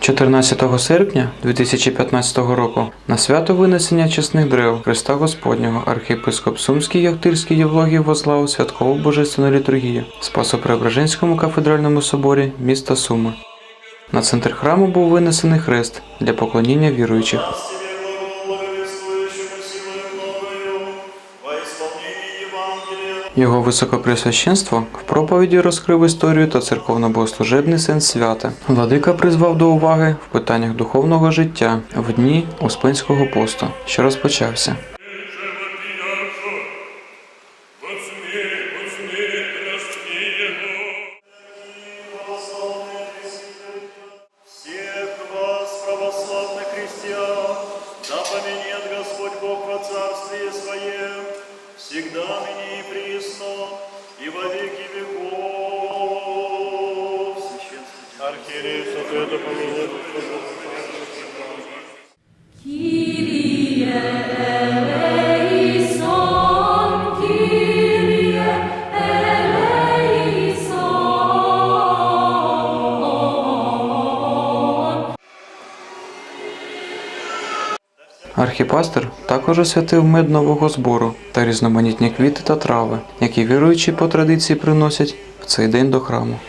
14 серпня 2015 року на свято винесення чесних древ Христа Господнього архієпископ Сумський Яхтирський Євлогій возглавив святкову божественну літургію в Спасо-Преображенському кафедральному соборі міста Суми. На центр храму був винесений хрест для поклоніння віруючих. Його високопресвященство в проповіді розкрив історію та церковно-богослужебний сенс свята. Владика призвав до уваги в питаннях духовного життя в дні Успенського посту, що розпочався. Господь Бог во Царствие Своем, всегда ныне и присно, и во веки веков. Архиерей, святой, да Архіпастер також освятив мед нового збору та різноманітні квіти та трави, які віруючі по традиції приносять в цей день до храму.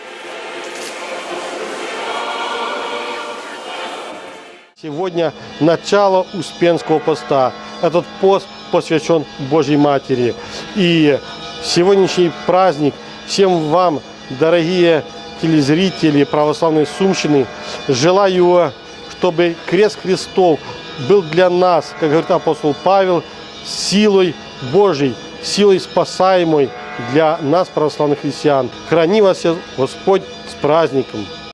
Сегодня начало Успенского поста. Этот пост посвящен Божьей Матери. И сегодняшний праздник всем вам, дорогие телезрители православной Сумщины, желаю, чтобы крест Христов был для нас, как говорит апостол Павел, силой Божьей, силой спасаемой для нас, православных христиан. Храни вас Господь с праздником!